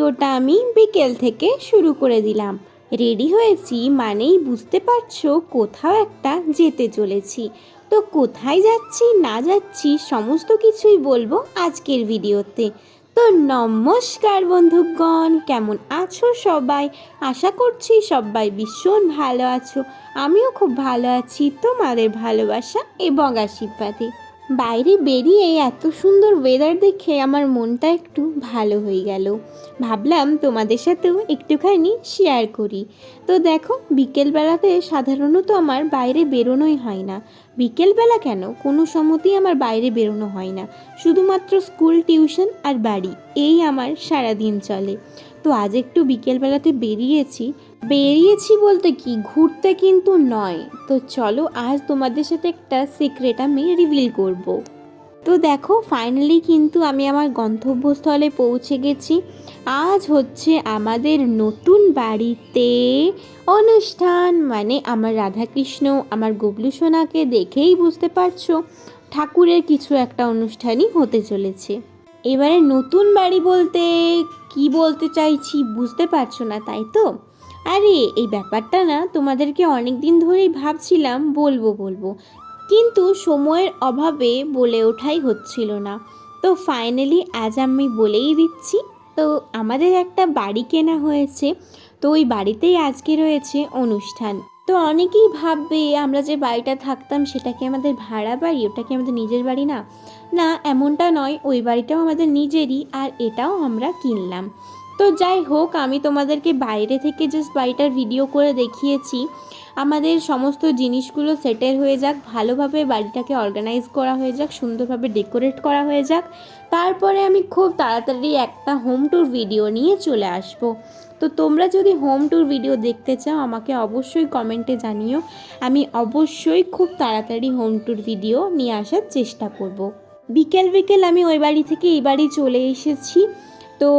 ভিডিওটা আমি বিকেল থেকে শুরু করে দিলাম। রেডি হয়েছি মানেই বুঝতে পারছ কোথাও একটা যেতে চলেছি। তো কোথায় যাচ্ছি, না যাচ্ছি, সমস্ত কিছুই বলব আজকের ভিডিওতে। তো নমস্কার বন্ধুগণ, কেমন আছো সবাই? আশা করছি সবাই ভীষণ ভালো আছো। আমিও খুব ভালো আছি, তোমাদের ভালোবাসা এবং আশীর্বাদে। বাইরে বেরিয়ে এত সুন্দর ওয়েদার দেখে আমার মনটা একটু ভালো হয়ে গেল। ভাবলাম তোমাদের সাথেও একটুখানি শেয়ার করি। তো দেখো, বিকেলবেলাতে সাধারণত আমার বাইরে বেরোনোই হয় না। বিকেলবেলা কেন? কোনো সময়তেই আমার বাইরে বেরোনো হয় না। শুধুমাত্র স্কুল টিউশন আর বাড়ি, এই আমার সারাদিন চলে। তো আজ একটু বিকেলবেলাতে বেরিয়েছি। বেরিয়েছি বলতে কি? ঘুরতে কিন্তু নয়। তো চলো আজ তোমাদের সাথে একটা সিক্রেট আমি রিভিল করব। তো দেখো ফাইনালি কিন্তু আমি আমার গন্তব্যস্থলে পৌঁছে গেছি। আজ হচ্ছে আমাদের নতুন বাড়িতে অনুষ্ঠান। মানে আমার রাধাকৃষ্ণ, আমার গবলু সোনাকে দেখেই বুঝতে পারছ, ঠাকুরের কিছু একটা অনুষ্ঠানই হতে চলেছে। এবারে নতুন বাড়ি বলতে কি বলতে চাইছি বুঝতে পারছ না, তাই তো? আরে, এই ব্যাপারটা না তোমাদেরকে অনেক দিন ধরেই ভাবছিলাম, বলব বলব। কিন্তু সময়ের অভাবে বলে ওঠাই হচ্ছিল না। তো ফাইনালি আজ আমি বলেই দিচ্ছি, তো আমাদের একটা বাড়ি কেনা হয়েছে। তো ওই বাড়িতেই আজকে রয়েছে অনুষ্ঠান। তো অনেকেই ভাববে, আমরা যে বাড়িটা থাকতাম সেটা কি আমাদের ভাড়া বাড়ি? ওটা কি আমাদের নিজের বাড়ি না? না, এমনটা নয়। ওই বাড়িটাও আমাদের নিজেরই, আর এটাও আমরা কিনলাম। তো যাই হোক, আমি তোমাদেরকে বাইরে থেকে জাস্ট বাড়িটার ভিডিও করে দেখিয়েছি। আমাদের সমস্ত জিনিসগুলো সেটেল হয়ে যাক, ভালোভাবে বাড়িটাকে অর্গানাইজ করা হয়ে যাক, সুন্দরভাবে ডেকোরেট করা হয়ে যাক। তারপরে আমি খুব তাড়াতাড়ি একটা হোম ট্যুর ভিডিও নিয়ে চলে আসব। তো তোমরা যদি হোম ট্যুর ভিডিও দেখতে চাও, আমাকে অবশ্যই কমেন্টে জানিও। আমি অবশ্যই খুব তাড়াতাড়ি হোম ট্যুর ভিডিও নিয়ে আসার চেষ্টা করব। বিকেল বিকেল আমি ওই বাড়ি থেকে এই বাড়ি চলে এসেছি। তো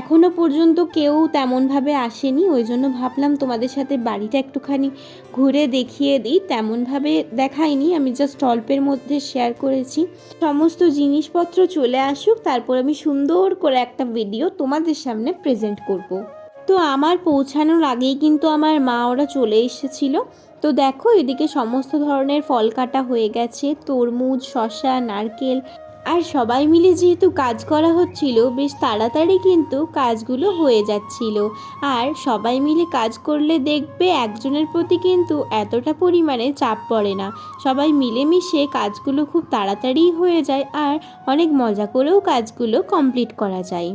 এখনও পর্যন্ত কেউ তেমনভাবে আসেনি, ওই জন্য ভাবলাম তোমাদের সাথে বাড়িটা একটুখানি ঘুরে দেখিয়ে দিই। তেমনভাবে দেখাইনি, আমি জাস্ট অল্পের মধ্যে শেয়ার করেছি। সমস্ত জিনিসপত্র চলে আসুক, তারপর আমি সুন্দর করে একটা ভিডিও তোমাদের সামনে প্রেজেন্ট করব। তো আমার পৌঁছানোর আগেই কিন্তু আমার মা ওরা চলে এসেছিল। তো দেখো, এদিকে সমস্ত ধরনের ফল কাটা হয়ে গেছে। তরমুজ, শসা, নারকেল আর সবাই মিলে যেহেতু কাজ করা হচ্ছিল, বেশ তাড়াতাড়ি কিন্তু কাজগুলো হয়ে যাচ্ছিল। আর সবাই মিলে কাজ করলে দেখবে একজনের প্রতি কিন্তু এতটা পরিমাণে চাপ পড়ে না। সবাই মিলেমিশে কাজগুলো খুব তাড়াতাড়ি হয়ে যায় আর অনেক মজা করেও কাজগুলো কমপ্লিট করা যায়।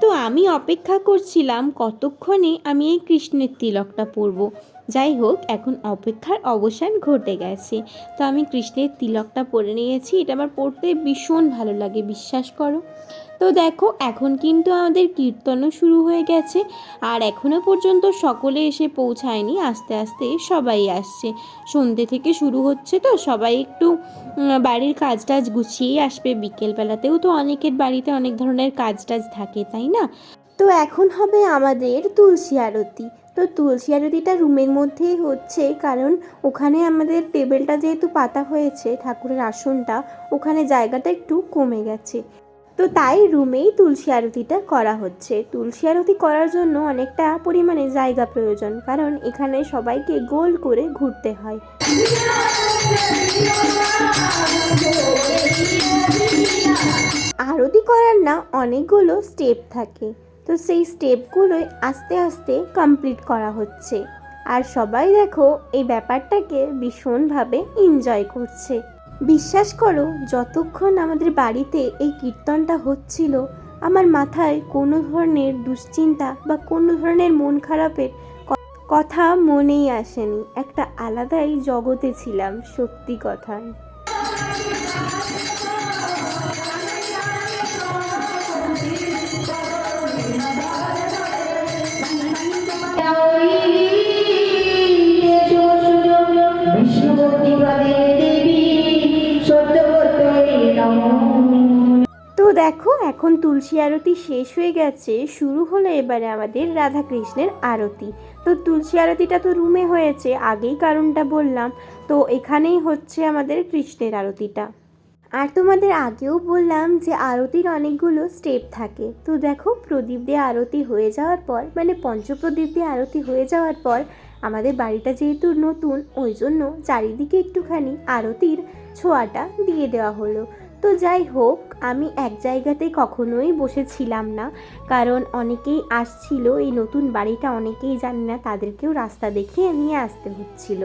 তো আমি অপেক্ষা করছিলাম কতক্ষণে আমি এই কৃষ্ণের তিলকটা পরবো। যাই হোক, এখন অপেক্ষার অবসান ঘটে গেছে। তো আমি কৃষ্ণের তিলকটা পরে নিয়েছি, এটা আমার পড়তে ভীষণ ভালো লাগে, বিশ্বাস করো। তো দেখো, এখন কিন্তু আমাদের কীর্তনও শুরু হয়ে গেছে, আর এখনও পর্যন্ত সকলে এসে পৌঁছায়নি, আস্তে আস্তে সবাই আসছে। সন্ধ্যে থেকে শুরু হচ্ছে তো, সবাই একটু বাড়ির কাজ টাজ গুছিয়েই আসবে। বিকেলবেলাতেও তো অনেকের বাড়িতে অনেক ধরনের কাজ টাজ থাকে, তাই না? তো এখন হবে আমাদের তুলসী আরতি। তো তুলসী আরতিটা রুমের মধ্যেই হচ্ছে, কারণ ওখানে আমাদের টেবিলটা যেহেতু পাতা হয়েছে, ঠাকুরের আসনটা, ওখানে জায়গাটা একটু কমে গেছে। তো তাই রুমেই তুলসী আরতিটা করা হচ্ছে। তুলসী আরতি করার জন্য অনেকটা পরিমাণে জায়গা প্রয়োজন, কারণ এখানে সবাইকে গোল করে ঘুরতে হয়। আরতি করার না, অনেকগুলো স্টেপ থাকে। তো সেই স্টেপগুলোই আস্তে আস্তে কমপ্লিট করা হচ্ছে। আর সবাই দেখো, এই ব্যাপারটাকে ভীষণভাবে এনজয় করছে। বিশ্বাস করো, যতক্ষণ আমাদের বাড়িতে এই কীর্তনটা হচ্ছিল, আমার মাথায় কোনো ধরনের দুশ্চিন্তা বা কোনো ধরনের মন খারাপের কথা মনেই আসেনি। একটা আলাদাই জগতে ছিলাম, সত্যি কথায়। তো দেখো, এখন তুলসী আরতি শেষ হয়ে গেছে। শুরু হলো এবারে আমাদের রাধা কৃষ্ণের আরতি। তো তুলসী আরতিটা তো রুমে হয়েছে, আগেই কারণটা বললাম। তো এখানেই হচ্ছে আমাদের কৃষ্ণের আরতিটা। আর তোমাদের আগেও বললাম যে আরতির অনেকগুলো স্টেপ থাকে। তো দেখো, প্রদীপ দিয়ে আরতি হয়ে যাওয়ার পর মানে পঞ্চপ্রদীপ দিয়ে আরতি হয়ে যাওয়ার পর, আমাদের বাড়িটা যেহেতু নতুন, ওই জন্য চারিদিকে একটুখানি আরতির ছোঁয়াটা দিয়ে দেওয়া হলো। তো যাই হোক, আমি এক জায়গাতে কখনোই বসেছিলাম না। কারণ অনেকেই আসছিল, এই নতুন বাড়িটা অনেকেই জানি না, তাদেরকেও রাস্তা দেখিয়ে নিয়ে আসতে হচ্ছিল।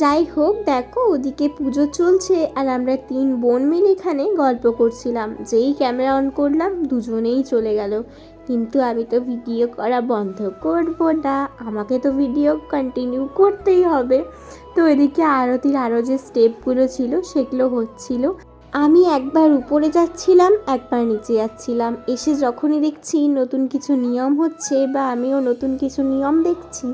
যাই হোক, দেখো ওদিকে পুজো চলছে আর আমরা তিন বোন মিলে এখানে গল্প করছিলাম। যেই ক্যামেরা অন করলাম, দুজনেই চলে গেল। কিন্তু আমি তো ভিডিও করা বন্ধ করব না। আমাকে তো ভিডিও কন্টিনিউ করতেই হবে। তো এদিকে আরতির আরও যে স্টেপগুলো ছিল, সেগুলো হচ্ছিল। আমি একবার উপরে যাচ্ছিলাম, একবার নিচে যাচ্ছিলাম। এসে যখনই দেখছি নতুন কিছু নিয়ম হচ্ছে বা আমিও নতুন কিছু নিয়ম দেখছি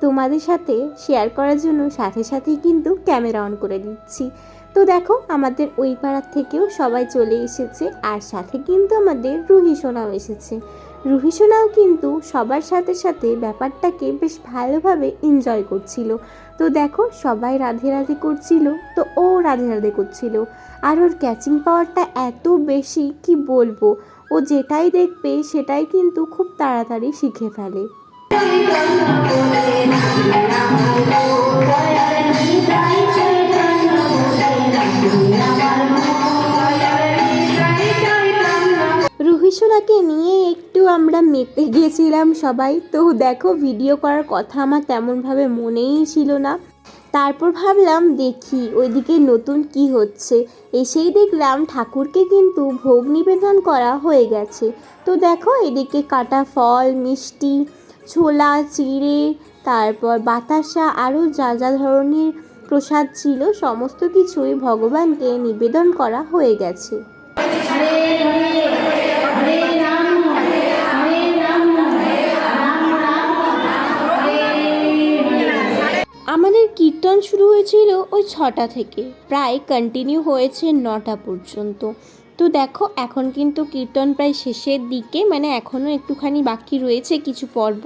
তোমাদের সাথে শেয়ার করার জন্য সাথে সাথেই কিন্তু ক্যামেরা অন করে দিচ্ছি। তো দেখো, আমাদের ওই পাড়ার থেকেও সবাই চলে এসেছে আর সাথে কিন্তু আমাদের রুহি সোনাও এসেছে। রুহি সোনাও কিন্তু সবার সাথে সাথে ব্যাপারটাকে বেশ ভালোভাবে এনজয় করছিল। তো দেখো, সবাই রাধে রাধে করছিল, তো ও রাধে রাধে করছিল। আর ওর ক্যাচিং পাওয়ারটা এত বেশি, কি বলব? ও যেটাই দেখবে, সেটাই কিন্তু খুব তাড়াতাড়ি শিখে ফেলে। রুহিসোনাকে নিয়ে একটু আমরা মেতে গিয়েছিলাম সবাই। তো দেখো ভিডিও করার কথা আমার তেমনভাবে মনেই ছিল না। তারপর ভাবলাম, দেখি ওইদিকে নতুন কি হচ্ছে। এসেই দেখলাম ঠাকুরকে কিন্তু ভোগ নিবেদন করা হয়ে গেছে। তো দেখো, এদিকে কাটা ফল, মিষ্টি ছোলা চিড়ে তারপর বাতাসা আরও যা যা ধরনের প্রসাদ ছিল সমস্ত কিছুই ভগবানকে নিবেদন করা হয়ে গেছে। আমাদের কীর্তন শুরু হয়েছিল ওই ছটা থেকে প্রায় কন্টিনিউ হয়েছে নটা পর্যন্ত। তো দেখো, এখন কিন্তু কীর্তন প্রায় শেষের দিকে মানে এখনও একটুখানি বাকি রয়েছে কিছু পর্ব।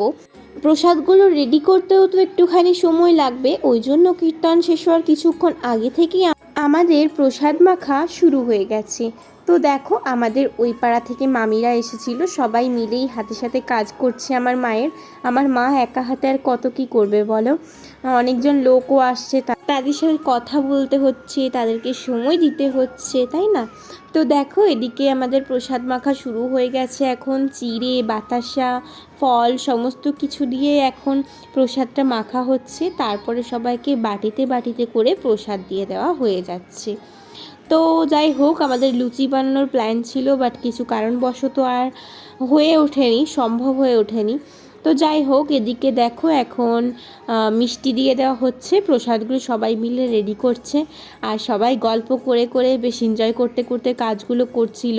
প্রসাদগুলো রেডি করতেও তো একটুখানি সময় লাগবে, ওই জন্য কীর্তন শেষ হওয়ার কিছুক্ষণ আগে থেকেই আমাদের প্রসাদ মাখা শুরু হয়ে গেছে। তো দেখো, আমাদের ওই পাড়া থেকে মামিরা এসেছিল। সবাই মিলেই হাতে সাথে কাজ করছে আমার মায়ের। আমার মা একা হাতে আর কত কি করবে বলো? অনেকজন লোকও আসছে তাদের সাথে কথা বলতে হচ্ছে, তাদেরকে সময় দিতে হচ্ছে, তাই না? তো দেখো, এদিকে আমাদের প্রসাদ মাখা শুরু হয়ে গেছে এখন। চিড়ে, বাতাসা, ফল সমস্ত কিছু দিয়ে এখন প্রসাদটা মাখা হচ্ছে। তারপরে সবাইকে বাটিতে বাটিতে করে প্রসাদ দিয়ে দেওয়া হয়ে যাচ্ছে। তো যাই হোক, আমাদের লুচি বানানোর প্ল্যান ছিল বাট কিছু কারণবশত আর হয়ে ওঠেনি, সম্ভব হয়ে ওঠেনি। তো যাই হোক, এদিকে দেখো এখন মিষ্টি দিয়ে দেওয়া হচ্ছে, প্রসাদগুলো সবাই মিলে রেডি করছে, আর সবাই গল্প করে করে বেশ এনজয় করতে করতে কাজগুলো করছিল।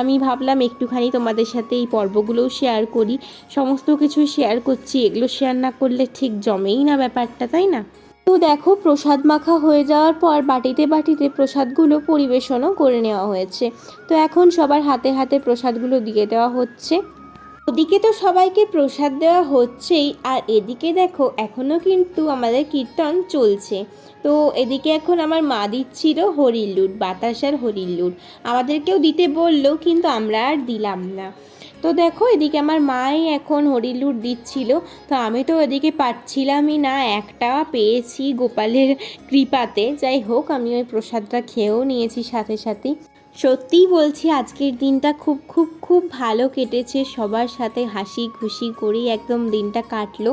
আমি ভাবলাম একটুখানি তোমাদের সাথে এই পর্বগুলোও শেয়ার করি, সমস্ত কিছু শেয়ার করছি, এগুলো শেয়ার না করলে ঠিক জমেই না ব্যাপারটা, তাই না? তো দেখো, প্রসাদ মাখা হয়ে যাওয়ার পর বাটিতে বাটিতে প্রসাদগুলো পরিবেশনও করে নেওয়া হয়েছে। তো এখন সবার হাতে হাতে প্রসাদগুলো দিয়ে দেওয়া হচ্ছে। ওদিকে তো সবাইকে প্রসাদ দেওয়া হচ্ছেই, আর এদিকে দেখো এখনও কিন্তু আমাদের কীর্তন চলছে। তো এদিকে এখন আমার মা দিচ্ছিল হরির লুট বাতাসার হরির লুট। আমাদেরকেও দিতে বলল, কিন্তু আমরা আর দিলাম না। তো দেখো, এদিকে আমার মাই এখন হরিলুর লুট দিচ্ছিল, তো আমি তো এদিকে পাচ্ছিলামই না, একটা পেয়েছি গোপালের কৃপাতে। যাই হোক, আমি ওই প্রসাদটা খেয়েও নিয়েছি সাথে সাথে সত্যিই বলছি, আজকের দিনটা খুব খুব খুব ভালো কেটেছে। সবার সাথে হাসি খুশি করেই একদম দিনটা কাটলো।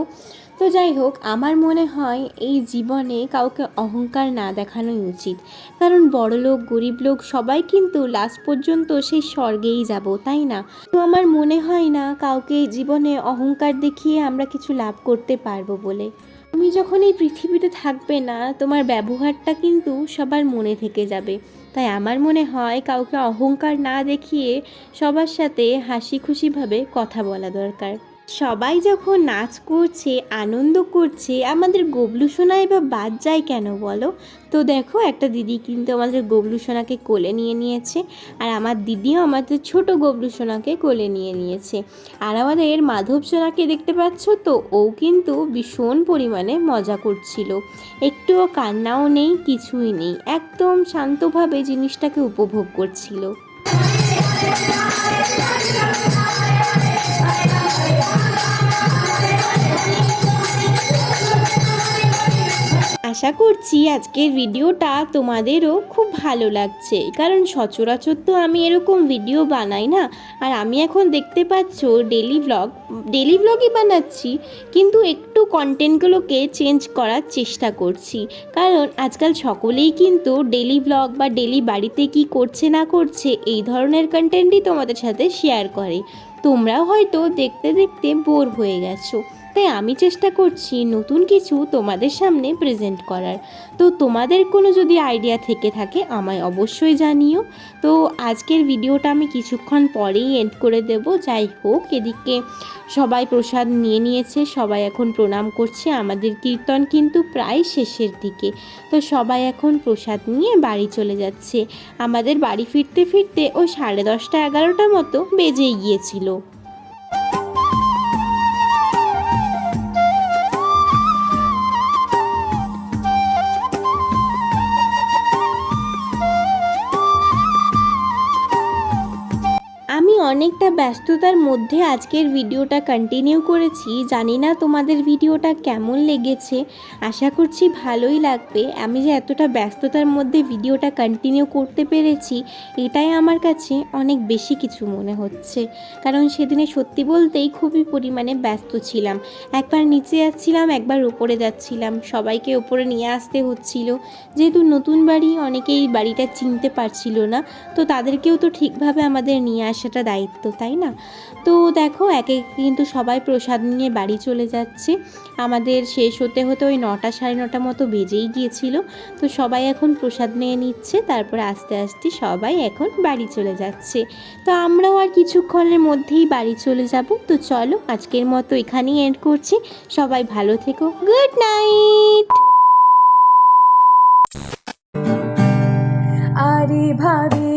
তো যাই হোক, আমার মনে হয় এই জীবনে কাউকে অহংকার না দেখানোই উচিত। কারণ বড় লোক গরিব লোক সবাই কিন্তু লাস্ট পর্যন্ত সেই স্বর্গেই যাব, তাই না? তো আমার মনে হয় না কাউকে জীবনে অহংকার দেখিয়ে আমরা কিছু লাভ করতে পারব বলে। তুমি যখন এই পৃথিবীতে থাকবে না, তোমার ব্যবহারটা কিন্তু সবার মনে থেকে যাবে। তাই আমার মনে হয় কাউকে অহংকার না দেখিয়ে সবার সাথে হাসি খুশিভাবে কথা বলা দরকার। সবাই যখন নাচ করছে, আনন্দ করছে, আমাদের গবলু সোনা এবার বাদ যায় কেন বলো? তো দেখো, একটা দিদি কিন্তু আমাদের গবলু সোনাকে কোলে নিয়ে নিয়েছে আর আমার দিদিও আমাদের ছোট গবলু সোনাকে কোলে নিয়ে নিয়েছে। আর আমাদের মাধব সোনাকে দেখতে পাচ্ছ তো, ও কিন্তু ভীষণ পরিমাণে মজা করছিল। একটুও কান্নাও নেই, কিছুই নেই, একদম শান্তভাবে জিনিসটাকে উপভোগ করছিল। আশা করছি আজকের ভিডিওটা তোমাদেরও খুব ভালো লাগছে। কারণ সচরাচর তো আমি এরকম ভিডিও বানাই না। আর আমি এখন দেখতে পাচ্ছ ডেলি ব্লগ ডেলি ব্লগই বানাচ্ছি, কিন্তু একটু কন্টেন্টগুলোকে চেঞ্জ করার চেষ্টা করছি। কারণ আজকাল সকলেই কিন্তু ডেলি ব্লগ বা ডেলি বাড়িতে কি করছে না করছে, এই ধরনের কন্টেন্টই তোমাদের সাথে শেয়ার করে। তোমরাও হয়তো দেখতে দেখতে বোর হয়ে গেছো। তাই আমি চেষ্টা করছি নতুন কিছু তোমাদের সামনে প্রেজেন্ট করার। তো তোমাদের কোনো যদি আইডিয়া থেকে থাকে আমায় অবশ্যই জানিও। তো আজকের ভিডিওটা আমি কিছুক্ষণ পরেই এন্ড করে দেব। যাই হোক, এদিকে সবাই প্রসাদ নিয়ে নিয়েছে, সবাই এখন প্রণাম করছে। আমাদের কীর্তন কিন্তু প্রায় শেষের দিকে। তো সবাই এখন প্রসাদ নিয়ে বাড়ি চলে যাচ্ছে। আমাদের বাড়ি ফিরতে ফিরতে ওই সাড়ে দশটা এগারোটা মতো বেজেই গিয়েছিল। অনেকটা ব্যস্ততার মধ্যে আজকের ভিডিওটা কন্টিনিউ করেছি। জানি না তোমাদের ভিডিওটা কেমন লেগেছে। আশা করছি ভালোই লাগবে। আমি যে এতটা ব্যস্ততার মধ্যে ভিডিওটা কন্টিনিউ করতে পেরেছি, এটাই আমার কাছে অনেক বেশি কিছু মনে হচ্ছে। কারণ সেদিনে সত্যি বলতেই খুবই পরিমাণে ব্যস্ত ছিলাম। একবার নিচে যাচ্ছিলাম, একবার উপরে যাচ্ছিলাম। সবাইকে উপরে নিয়ে আসতে হচ্ছিল। যেহেতু নতুন বাড়ি, অনেকেই বাড়িটা চিনতে পারছিল না। তো তাদেরকেও তো ঠিকভাবে আমাদের নিয়ে আসাটা দায়িত্ব, তাই না? তো দেখো, একে কিন্তু সবাই প্রসাদ নিয়ে বাড়ি চলে যাচ্ছে। আমাদের শেষ হতে হতে ওই নটা সাড়ে নটা মতো বেজেই গিয়েছিল। তো সবাই এখন প্রসাদ নিয়ে নিচ্ছে, তারপরে আস্তে আস্তে সবাই এখন বাড়ি চলে যাচ্ছে। তো আমরাও আর কিছুক্ষণের মধ্যেই বাড়ি চলে যাব। তো চলো, আজকের মতো এখানেই এন্ড করছি। সবাই ভালো থেকো। গুড নাইট আরে ভাবি